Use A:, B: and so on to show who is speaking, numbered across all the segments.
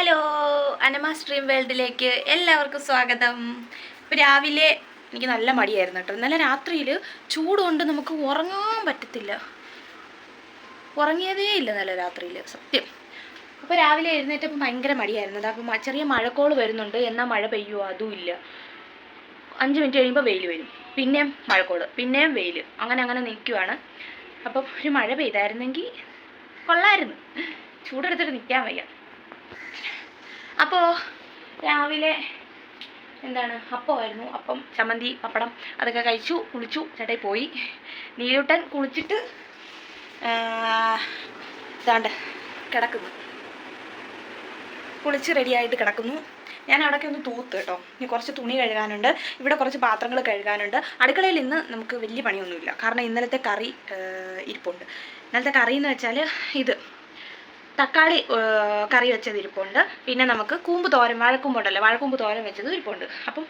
A: Hello അനമ stream വേൾഡിലേക്ക് എല്ലാവർക്കും സ്വാഗതം. ഇപ്പോൾ രാവിലെ എനിക്ക് നല്ല മടിയായിരുന്നു കേട്ടോ. ഇന്നലെ രാത്രിയിൽ ചൂട് കൊണ്ട് നമുക്ക് ഉറങ്ങാൻ പറ്റത്തില്ല. ഉറങ്ങിയതേ ഇല്ല നല്ല രാത്രിയിൽ സത്യം. അപ്പോൾ രാവിലെ എഴുന്നേറ്റപ്പോൾ ഭയങ്കര മടിയായിരുന്നു. അപ്പോൾ ചെറിയ മഴക്കോൾ വരുന്നുണ്ട്. എന്നാൽ മഴ പെയ്യുമോ അതും ഇല്ല. അഞ്ച് മിനിറ്റ് കഴിയുമ്പോൾ വെയിൽ വരും. പിന്നെയും മഴക്കോൾ പിന്നെയും വെയിൽ അങ്ങനെ അങ്ങനെ നിൽക്കുവാണ് അപ്പം ഒരു മഴ പെയ്തായിരുന്നെങ്കിൽ കൊള്ളായിരുന്നു. ചൂടെടുത്തിട്ട് നിൽക്കാൻ വയ്യ. അപ്പോൾ രാവിലെ എന്താണ്? അപ്പമായിരുന്നു അപ്പം ചമ്മന്തി പപ്പടം അതൊക്കെ കഴിച്ചു കുളിച്ചു ചേട്ടായി പോയി. നീലൂട്ടൻ കുളിച്ചിട്ട് ഇതാണ്ട് കിടക്കുന്നു. കുളിച്ച് റെഡിയായിട്ട് കിടക്കുന്നു. ഞാൻ അവിടെയൊക്കെ ഒന്ന് തൂത്ത് കേട്ടോ. ഇനി കുറച്ച് തുണി കഴുകാനുണ്ട്. ഇവിടെ കുറച്ച് പാത്രങ്ങൾ കഴുകാനുണ്ട്. അടുക്കളയിൽ ഇന്ന് നമുക്ക് വലിയ പണിയൊന്നുമില്ല. കാരണം ഇന്നലത്തെ കറി ഇരിപ്പുണ്ട്. ഇന്നലത്തെ കറി എന്ന് വെച്ചാൽ ഇത്. തക്കാളി കറി വെച്ചത് ഇരിപ്പുണ്ട്. പിന്നെ നമുക്ക് കൂമ്പ് തോരൻ വാഴക്കൂമ്പുണ്ടല്ലോ വാഴക്കൂമ്പ് തോരൻ വെച്ചത് ഇരിപ്പുണ്ട്. അപ്പം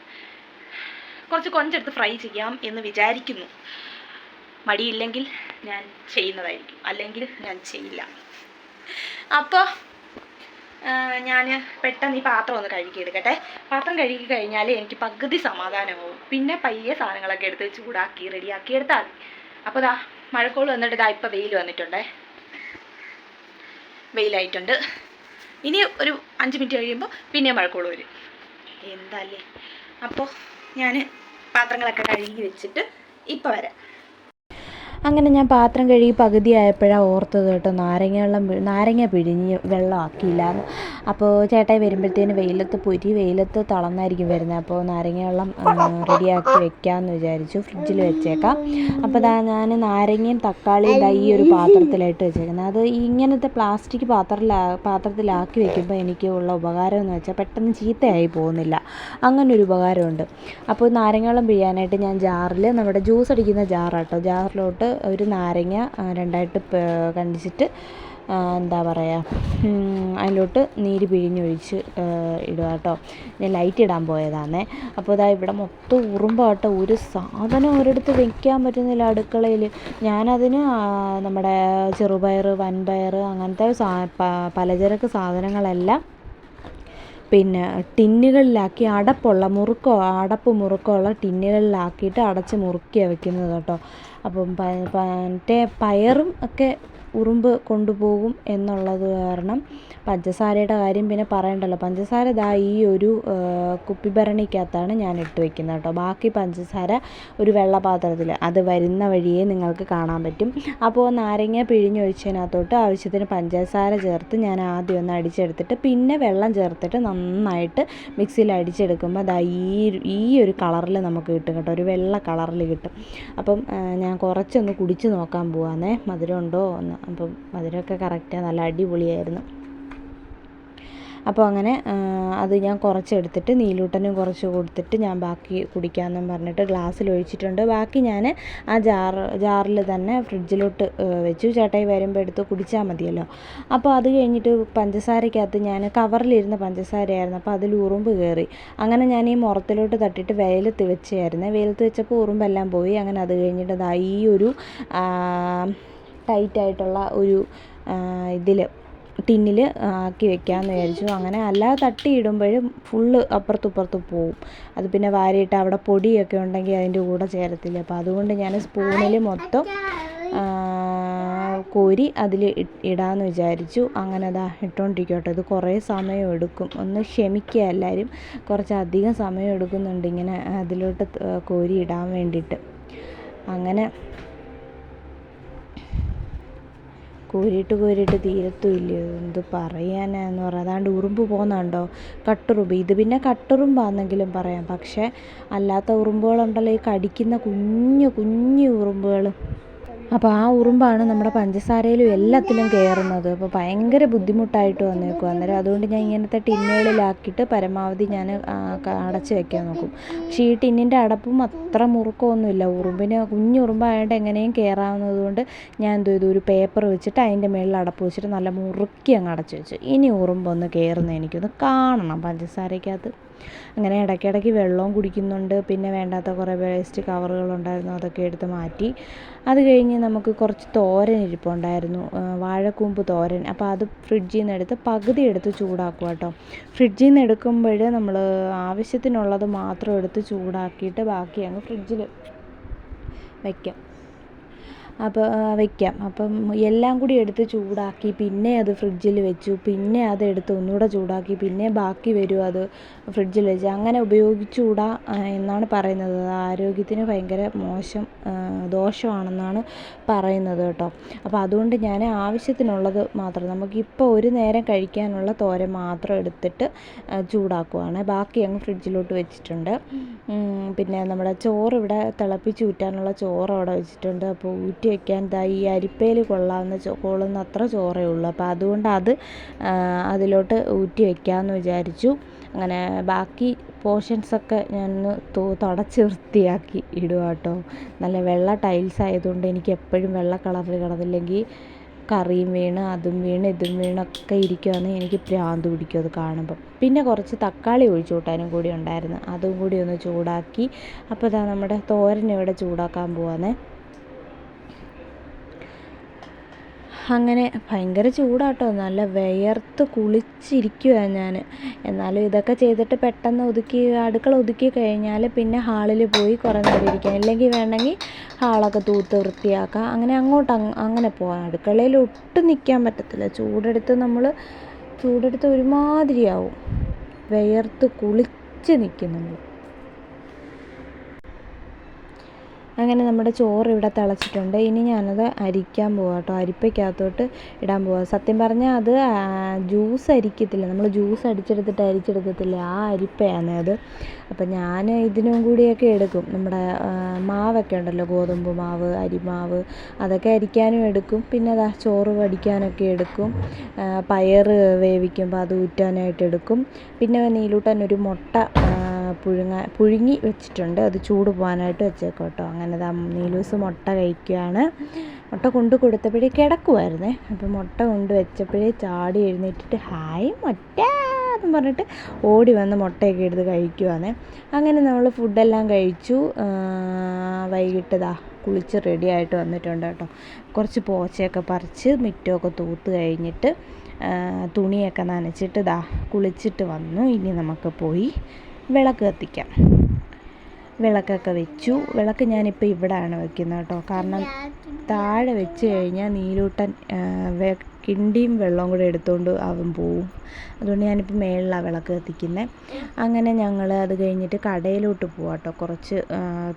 A: കുറച്ച് കൊഞ്ചെടുത്ത് ഫ്രൈ ചെയ്യാം എന്ന് വിചാരിക്കുന്നു. മടിയില്ലെങ്കിൽ ഞാൻ ചെയ്യുന്നതായിരിക്കും. അല്ലെങ്കിൽ ഞാൻ ചെയ്യില്ല. അപ്പോൾ ഞാൻ പെട്ടെന്ന് ഈ പാത്രം ഒന്ന് കഴുകി എടുക്കട്ടെ. പാത്രം കഴുകി കഴിഞ്ഞാൽ എനിക്ക് പകുതി സമാധാനമാവും. പിന്നെ പയ്യെ സാധനങ്ങളൊക്കെ എടുത്ത് ചൂടാക്കി റെഡിയാക്കി എടുത്താൽ മതി. അപ്പോൾ ദാ മഴക്കോൾ വന്നിട്ട് ദാ ഇപ്പോൾ വെയിൽ വന്നിട്ടുണ്ടേ. വെയിലായിട്ടുണ്ട്. ഇനി ഒരു അഞ്ച് മിനിറ്റ് കഴിയുമ്പോൾ പിന്നെ മഴക്കോൾ വരും. എന്താല്ലേ? അപ്പോൾ ഞാൻ പാത്രങ്ങളൊക്കെ കഴുകി വെച്ചിട്ട് ഇപ്പോൾ വരാം.
B: അങ്ങനെ ഞാൻ പാത്രം കഴുകി പകുതി ആയപ്പോഴാണ് ഓർത്തത് കേട്ടോ നാരങ്ങ വെള്ളം നാരങ്ങ പിഴിഞ്ഞ് വെള്ളമാക്കിയില്ലാന്ന് അപ്പോൾ ചേട്ടായി വരുമ്പോഴത്തേന് വെയിലത്ത് പൊരി വെയിലത്ത് തളർന്നായിരിക്കും വരുന്നത്. അപ്പോൾ നാരങ്ങ വെള്ളം റെഡിയാക്കി വെക്കാമെന്ന് വിചാരിച്ചു ഫ്രിഡ്ജിൽ വെച്ചേക്കാം. അപ്പോൾ ദാ ഞാൻ നാരങ്ങയും തക്കാളിയും ദാ ഈ ഒരു പാത്രത്തിലായിട്ട് വെച്ചേക്കുന്നത് അത് ഇങ്ങനത്തെ പ്ലാസ്റ്റിക് പാത്രത്തിലാ പാത്രത്തിലാക്കി വെക്കുമ്പോൾ എനിക്ക് ഉള്ള ഉപകാരം എന്ന് വെച്ചാൽ പെട്ടെന്ന് ചീത്തയായി പോകുന്നില്ല. അങ്ങനെ ഒരു ഉപകാരമുണ്ട്. അപ്പോൾ നാരങ്ങ വെള്ളം പിഴിയാനായിട്ട് ഞാൻ ജാറിൽ നമ്മുടെ ജ്യൂസ് അടിക്കുന്ന ജാറാട്ടോ ജാറിലോട്ട് ഒരു നാരങ്ങ രണ്ടായിട്ട് കണ്ടിച്ചിട്ട് എന്താ പറയുക അതിലോട്ട് നീര് പിഴിഞ്ഞൊഴിച്ച് ഇടുക കേട്ടോ. ഞാൻ ലൈറ്റ് ഇടാൻ പോയതാണേ അപ്പോൾ ഇതാ ഇവിടെ മൊത്തം ഉറുമ്പാട്ടോ. ഒരു സാധനം ഒരിടത്ത് വെക്കാൻ പറ്റുന്നില്ല അടുക്കളയിൽ ഞാനതിന് നമ്മുടെ ചെറുപയർ വൻപയർ അങ്ങനത്തെ സാ പലചരക്ക് സാധനങ്ങളെല്ലാം പിന്നെ ടിന്നുകളിലാക്കി അടപ്പുള്ള മുറുക്കോ അടപ്പ് മുറുക്കോ ഉള്ള ടിന്നുകളിലാക്കിയിട്ട് അടച്ച് മുറുക്കിയാണ് വെക്കുന്നത് കേട്ടോ. അപ്പം മറ്റേ പയറും ഒക്കെ ഉറുമ്പ് കൊണ്ടുപോകും എന്നുള്ളത് കാരണം പഞ്ചസാരയുടെ കാര്യം പിന്നെ പറയണ്ടല്ലോ. പഞ്ചസാര ദാ ഈ ഒരു കുപ്പി കുപ്പിഭരണിക്കകത്താണ് ഞാൻ ഇട്ട് വെക്കുന്നത് കേട്ടോ. ബാക്കി പഞ്ചസാര ഒരു വെള്ള പാത്രത്തിൽ അത് വരുന്ന വഴിയേ നിങ്ങൾക്ക് കാണാൻ പറ്റും. അപ്പോൾ നാരങ്ങ പിഴിഞ്ഞൊഴിച്ചതിനകത്തോട്ട് ആവശ്യത്തിന് പഞ്ചസാര ചേർത്ത് ഞാൻ ആദ്യം ഒന്ന് അടിച്ചെടുത്തിട്ട് പിന്നെ വെള്ളം ചേർത്തിട്ട് നന്നായിട്ട് മിക്സിയിൽ അടിച്ചെടുക്കുമ്പോൾ ദാ ഈ ഈ ഒരു കളറിൽ നമുക്ക് കിട്ടും കേട്ടോ. ഒരു വെള്ള കളറിൽ കിട്ടും. അപ്പം ഞാൻ കുറച്ചൊന്ന് കുടിച്ച് നോക്കാൻ പോവാന്നേ. മധുരം ഉണ്ടോ? എന്ന് അപ്പം മധുരമൊക്കെ കറക്റ്റാണ് നല്ല അടിപൊളിയായിരുന്നു. അപ്പോൾ അങ്ങനെ അത് ഞാൻ കുറച്ചെടുത്തിട്ട് നീലൂട്ടനും കുറച്ച് കൊടുത്തിട്ട് ഞാൻ ബാക്കി കുടിക്കാമെന്നും പറഞ്ഞിട്ട് ഗ്ലാസ്സിൽ ഒഴിച്ചിട്ടുണ്ട്. ബാക്കി ഞാൻ ആ ജാർ ജാറിൽ തന്നെ ഫ്രിഡ്ജിലോട്ട് വെച്ചു. ചേട്ടായി വരുമ്പോൾ എടുത്ത് കുടിച്ചാൽ മതിയല്ലോ. അപ്പോൾ അത് കഴിഞ്ഞിട്ട് പഞ്ചസാരയ്ക്കകത്ത് ഞാൻ കവറിലിരുന്ന പഞ്ചസാരയായിരുന്നു. അപ്പോൾ അതിൽ ഉറുമ്പ് കയറി. അങ്ങനെ ഞാൻ ഈ മുറത്തിലോട്ട് തട്ടിയിട്ട് വെയിലത്ത് വെച്ചായിരുന്നു. വെയിലത്ത് വെച്ചപ്പോൾ ഉറുമ്പെല്ലാം പോയി. അങ്ങനെ അത് കഴിഞ്ഞിട്ട് ഈ ഒരു ടൈറ്റായിട്ടുള്ള ഒരു ഇതിൽ ടിന്നിൽ ആക്കി വെക്കാമെന്ന് വിചാരിച്ചു. അങ്ങനെ അല്ലാതെ തട്ടിയിടുമ്പോഴും ഫുള്ള് അപ്പുറത്തും ഇപ്പുറത്തും പോവും. അത് പിന്നെ വാരിയിട്ട് അവിടെ പൊടിയൊക്കെ ഉണ്ടെങ്കിൽ അതിന്റെ കൂടെ ചേരത്തില്ല. അപ്പോൾ അതുകൊണ്ട് ഞാൻ സ്പൂണിൽ മൊത്തം കോരി അതിൽ ഇടാമെന്ന് വിചാരിച്ചു. അങ്ങനെ അതാ ഇട്ടുകൊണ്ടിരിക്കട്ടെ ഇത് കുറേ സമയം എടുക്കും. ഒന്ന് ക്ഷമിക്കുക എല്ലാവരും. കുറച്ചധികം സമയം എടുക്കുന്നുണ്ട് ഇങ്ങനെ അതിലോട്ട് കോരി ഇടാൻ വേണ്ടിയിട്ട്. അങ്ങനെ കോരിയിട്ട് കോരിയിട്ട് തീരത്തും ഇല്ല എന്ത് പറയാനാന്ന് പറയാം അതാണ്ട് ഉറുമ്പ് പോകുന്നുണ്ടോ കട്ടുറുമ്പ്. ഇത് പിന്നെ കട്ടുറുമ്പാണെന്നെങ്കിലും പറയാം. പക്ഷേ അല്ലാത്ത ഉറുമ്പുകളുണ്ടല്ലോ ഈ കടിക്കുന്ന കുഞ്ഞു കുഞ്ഞു ഉറുമ്പുകൾ അപ്പോൾ ആ ഉറുമ്പാണ് നമ്മുടെ പഞ്ചസാരയിലും എല്ലാത്തിലും കയറുന്നത്. അപ്പോൾ ഭയങ്കര ബുദ്ധിമുട്ടായിട്ട് വന്നേക്കും അന്നേരം അതുകൊണ്ട് ഞാൻ ഇങ്ങനത്തെ ടിന്നുകളിലാക്കിയിട്ട് പരമാവധി ഞാൻ അടച്ച് വെക്കാൻ നോക്കും. പക്ഷേ ഈ ടിന്നിന്റെ അടപ്പും അത്ര മുറുക്കമൊന്നുമില്ല. ഉറുമ്പിന് കുഞ്ഞുറുമ്പായതുകൊണ്ട് എങ്ങനെയും കയറാവുന്നത് കൊണ്ട് ഞാൻ എന്ത് ചെയ്തു? ഒരു പേപ്പർ വെച്ചിട്ട് അതിന്റെ മേളിൽ അടപ്പ് വെച്ചിട്ട് നല്ല മുറുക്കി അങ്ങ് അടച്ച് വെച്ചു. ഇനി ഉറുമ്പൊന്ന് കയറുന്ന എനിക്കൊന്ന് കാണണം പഞ്ചസാരയ്ക്കകത്ത്. അങ്ങനെ ഇടയ്ക്കിടയ്ക്ക് വെള്ളവും കുടിക്കുന്നുണ്ട്. പിന്നെ വേണ്ടാത്ത കുറേ വേസ്റ്റ് കവറുകളുണ്ടായിരുന്നു അതൊക്കെ എടുത്ത് മാറ്റി. അത് കഴിഞ്ഞ് നമുക്ക് കുറച്ച് തോരൻ ഇരിപ്പുണ്ടായിരുന്നു. വാഴക്കൂമ്പ് തോരൻ. അപ്പോൾ അത് ഫ്രിഡ്ജിൽ നിന്ന് എടുത്ത് പകുതി എടുത്ത് ചൂടാക്കുക കേട്ടോ. ഫ്രിഡ്ജിൽ നിന്ന് എടുക്കുമ്പോൾ നമ്മൾ ആവശ്യത്തിനുള്ളത് മാത്രം എടുത്ത് ചൂടാക്കിയിട്ട് ബാക്കി അങ്ങ് ഫ്രിഡ്ജിൽ വയ്ക്കാം അപ്പോൾ വയ്ക്കാം അപ്പം എല്ലാം കൂടി എടുത്ത് ചൂടാക്കി പിന്നെ അത് ഫ്രിഡ്ജിൽ വെച്ചു പിന്നെ അതെടുത്ത് ഒന്നുകൂടെ ചൂടാക്കി പിന്നെ ബാക്കി വരും അത് ഫ്രിഡ്ജിൽ വെച്ച്. അങ്ങനെ ഉപയോഗിച്ചുകൂടാ എന്നാണ് പറയുന്നത്. ആരോഗ്യത്തിന് ഭയങ്കര മോശം ദോഷമാണെന്നാണ് പറയുന്നത് കേട്ടോ. അപ്പോൾ അതുകൊണ്ട് ഞാൻ ആവശ്യത്തിനുള്ളത് മാത്രം നമുക്കിപ്പോൾ ഒരു നേരം കഴിക്കാനുള്ള തോര മാത്രം എടുത്തിട്ട് ചൂടാക്കുവാണ്. ബാക്കി അങ്ങ് ഫ്രിഡ്ജിലോട്ട് വെച്ചിട്ടുണ്ട്. പിന്നെ നമ്മുടെ ചോറ് ഇവിടെ തിളപ്പിച്ച് ഊറ്റാനുള്ള ചോറ് അവിടെ വെച്ചിട്ടുണ്ട്. അപ്പോൾ ഊറ്റി വെക്കാൻ ദാ ഈ അരിപ്പയിൽ കൊള്ളാവുന്ന കൊള്ളുന്ന അത്ര ചോറേ ഉള്ളൂ. അപ്പോൾ അതുകൊണ്ട് അത് അതിലോട്ട് ഊറ്റി വെക്കാമെന്ന് വിചാരിച്ചു. അങ്ങനെ ബാക്കി പോർഷൻസൊക്കെ ഞാൻ തൂ തുടച്ച് വൃത്തിയാക്കി ഇടുക കേട്ടോ നല്ല വെള്ള ടൈൽസ് ആയതുകൊണ്ട് എനിക്ക് എപ്പോഴും വെള്ള കളറിൽ കിടന്നില്ലെങ്കിൽ കറിയും വീണ് അതും വീണ് ഇതും വീണൊക്കെ ഇരിക്കുവാണ് എനിക്ക് ഭ്രാന്ത് പിടിക്കും അത് കാണുമ്പം. പിന്നെ കുറച്ച് തക്കാളി ഒഴിച്ചു കൂട്ടാനും കൂടി ഉണ്ടായിരുന്നു. അതും കൂടി ഒന്ന് ചൂടാക്കി. അപ്പോൾ ഇതാ നമ്മുടെ തോരൻ ഇവിടെ ചൂടാക്കാൻ പോവാന്നേ. അങ്ങനെ ഭയങ്കര ചൂടാട്ടോ. നല്ല വിയർത്ത് കുളിച്ചിരിക്കുകയാണ് ഞാൻ എന്നാലും ഇതൊക്കെ ചെയ്തിട്ട് പെട്ടെന്ന് ഒതുക്കി അടുക്കള ഒതുക്കി കഴിഞ്ഞാൽ പിന്നെ ഹാളിൽ പോയി കുറേ നേരം ഇരിക്കാം ഇല്ലെങ്കിൽ വേണമെങ്കിൽ ഹാളൊക്കെ തൂത്ത് വൃത്തിയാക്കാം. അങ്ങനെ അങ്ങോട്ട് അങ്ങനെ പോകാം അടുക്കളയിൽ ഒട്ടും നിൽക്കാൻ പറ്റത്തില്ല. ചൂടെടുത്ത് നമ്മൾ ചൂടെടുത്ത് ഒരുമാതിരിയാവും. വിയർത്ത് കുളിച്ച് നിൽക്കും നമ്മൾ അങ്ങനെ നമ്മുടെ ചോറ് ഇവിടെ തിളച്ചിട്ടുണ്ട്. ഇനി ഞാനത് അരിക്കാൻ പോവാം കേട്ടോ. അരിപ്പയ്ക്കകത്തോട്ട് ഇടാൻ പോവാം. സത്യം പറഞ്ഞാൽ അത് ജ്യൂസ് അരിക്കത്തില്ല. നമ്മൾ ജ്യൂസ് അടിച്ചെടുത്തിട്ട് അരിച്ചെടുക്കത്തില്ല. ആ അരിപ്പയാണ് അത്. അപ്പം ഞാൻ ഇതിനും കൂടിയൊക്കെ എടുക്കും. നമ്മുടെ മാവൊക്കെ ഉണ്ടല്ലോ. ഗോതമ്പ് മാവ് അരിമാവ് അതൊക്കെ അരിക്കാനും എടുക്കും. പിന്നെ അതാ ചോറ് വടിക്കാനൊക്കെ എടുക്കും. പയർ വേവിക്കുമ്പോൾ അത് ഊറ്റാനായിട്ട് എടുക്കും. പിന്നെ നീലൂട്ടാൻ ഒരു മുട്ട പുഴുങ്ങാൻ പുഴുങ്ങി വെച്ചിട്ടുണ്ട്. അത് ചൂട് പോകാനായിട്ട് വെച്ചേക്കും കേട്ടോ. അങ്ങനെ ദാ നീലൂസ് മുട്ട കഴിക്കുകയാണ്. മുട്ട കൊണ്ട് കൊടുത്തപ്പോഴേ കിടക്കുമായിരുന്നേ അപ്പോൾ മുട്ട കൊണ്ട് വെച്ചപ്പോഴേ ചാടി എഴുന്നേറ്റിട്ട് ഹായ് മുട്ട എന്ന് പറഞ്ഞിട്ട് ഓടി വന്ന് മുട്ടയൊക്കെ എടുത്ത് കഴിക്കുവാണ്. അങ്ങനെ നമ്മൾ ഫുഡെല്ലാം കഴിച്ചു. വൈകിട്ടതാ വൈകിട്ട് ദാ കുളിച്ച് റെഡി ആയിട്ട് വന്നിട്ടുണ്ട് കേട്ടോ. കുറച്ച് പോച്ചയൊക്കെ പറിച്ച് മുറ്റമൊക്കെ തൂത്ത് കഴിഞ്ഞിട്ട് തുണിയൊക്കെ നനച്ചിട്ട് ദാ കുളിച്ചിട്ട് വന്നു. ഇനി നമുക്ക് പോയി വിളക്ക് കത്തിക്കാം. വിളക്കൊക്കെ വെച്ചു. വിളക്ക് ഞാനിപ്പോൾ ഇവിടെയാണ് വെക്കുന്നത് കേട്ടോ. കാരണം താഴെ വെച്ച് കഴിഞ്ഞാൽ നീലൂട്ടൻ കിണ്ടിയും വെള്ളവും കൂടെ എടുത്തുകൊണ്ട് അവൻ പോവും. അതുകൊണ്ട് ഞാനിപ്പോൾ മേളിലാണ് വിളക്ക് കത്തിക്കുന്നത് അങ്ങനെ ഞങ്ങൾ അത് കഴിഞ്ഞിട്ട് കടയിലോട്ട് പോവാം കേട്ടോ. കുറച്ച്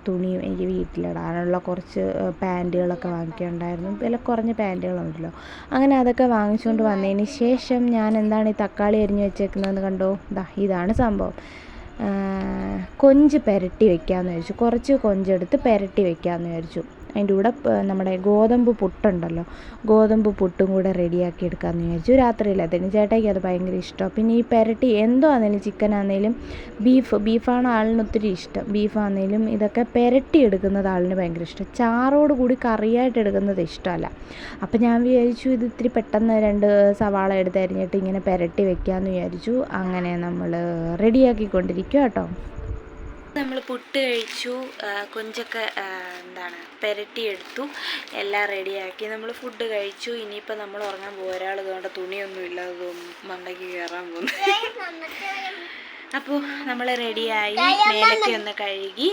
B: തുണിയും എനിക്ക് വീട്ടിലിടാനുള്ള കുറച്ച് പാന്റുകളൊക്കെ വാങ്ങിക്കാനുണ്ടായിരുന്നു. വില കുറഞ്ഞ പാന്റുകളുണ്ടല്ലോ അങ്ങനെ അതൊക്കെ വാങ്ങിച്ചുകൊണ്ട് വന്നതിന് ശേഷം ഞാൻ എന്താണ് ഈ തക്കാളി അരിഞ്ഞ് വെച്ചേക്കുന്നതെന്ന് കണ്ടോ? ഇതാണ് സംഭവം. കൊഞ്ച് പുരട്ടി വെക്കാമെന്ന് വിചാരിച്ചു. കുറച്ച് കൊഞ്ചെടുത്ത് പുരട്ടി വെക്കാമെന്ന് വിചാരിച്ചു. അതിന്റെ കൂടെ നമ്മുടെ ഗോതമ്പ് പുട്ടുണ്ടല്ലോ. ഗോതമ്പ് പുട്ടും കൂടെ റെഡിയാക്കി എടുക്കാമെന്ന് വിചാരിച്ചു. രാത്രിയിലത്തേന് ചേട്ടായിക്ക് അത് ഭയങ്കര ഇഷ്ടമാണ്. പിന്നെ ഈ പുരട്ടി എന്തോ ആണെങ്കിലും ചിക്കൻ ആണെങ്കിലും ബീഫ് ബീഫാണ് ആളിന് ഒത്തിരി ഇഷ്ടം. ബീഫാണെങ്കിലും ഇതൊക്കെ പുരട്ടി എടുക്കുന്നത് ആളിന് ഭയങ്കര ഇഷ്ടം. ചാറോട് കൂടി കറിയായിട്ട് എടുക്കുന്നത് ഇഷ്ടമല്ല. അപ്പം ഞാൻ വിചാരിച്ചു ഇത് ഇത്തിരി പെട്ടെന്ന് രണ്ട് സവാള എടുത്തരിഞ്ഞിട്ട് ഇങ്ങനെ പുരട്ടി വെക്കാമെന്ന് വിചാരിച്ചു. അങ്ങനെ നമ്മൾ റെഡിയാക്കിക്കൊണ്ടിരിക്കുക കേട്ടോ.
A: നമ്മൾ പുട്ട് കഴിച്ചു കൊഞ്ചൊക്കെ എന്താണ് പെരട്ടിയെടുത്തു എല്ലാം റെഡിയാക്കി. നമ്മൾ ഫുഡ് കഴിച്ചു. ഇനിയിപ്പോൾ നമ്മൾ ഉറങ്ങാൻ പോകും ഒരാൾ ഇതുകൊണ്ട് തുണിയൊന്നും ഇല്ലാതെ മണ്ടയ്ക്ക് കയറാൻ പോകുന്നു. അപ്പോൾ നമ്മൾ റെഡിയായി മേലൊക്കെ ഒന്ന് കഴുകി.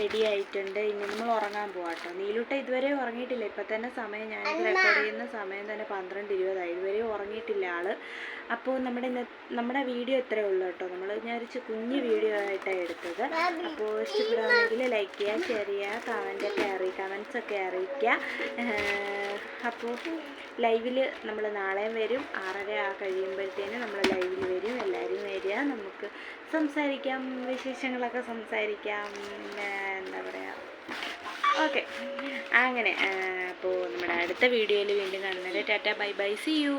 A: റെഡി ആയിട്ടുണ്ട് ഇനി നമ്മൾ ഉറങ്ങാൻ പോവാം കേട്ടോ നീലൂട്ട ഇതുവരെ ഉറങ്ങിയിട്ടില്ല. ഇപ്പം തന്നെ സമയം ഞാനിത് റെക്കോർഡ് ചെയ്യുന്ന സമയം തന്നെ പന്ത്രണ്ട് ഇരുപതായി ഇതുവരെ ഉറങ്ങിയിട്ടില്ല ആൾ. അപ്പോൾ നമ്മുടെ ഇന്ന നമ്മുടെ വീഡിയോ ഇത്രയേ ഉള്ളൂ കേട്ടോ നമ്മൾ ഒരു കുഞ്ഞ് വീഡിയോ ആയിട്ടാണ് എടുത്തത്. അപ്പോൾ ഇഷ്ടപ്പെടുകയാണെങ്കിൽ ലൈക്ക് ചെയ്യുക ഷെയർ ചെയ്യുക കമന്റൊക്കെ അറിയിക്കുക കമൻസ് ഒക്കെ അറിയിക്കുക അപ്പോൾ ലൈവിൽ നമ്മൾ നാളെയും വരും. ആറര ആ കഴിയുമ്പോഴത്തേനും നമ്മൾ ലൈവിൽ വരും. എല്ലാവരും വരിക. നമുക്ക് സംസാരിക്കാം. വിശേഷങ്ങളൊക്കെ സംസാരിക്കാം. എന്താ പറയുക ഓക്കെ. അങ്ങനെ അപ്പോൾ നമ്മുടെ അടുത്ത വീഡിയോയിൽ വീണ്ടും കാണുന്നത് tata. Bye bye. See you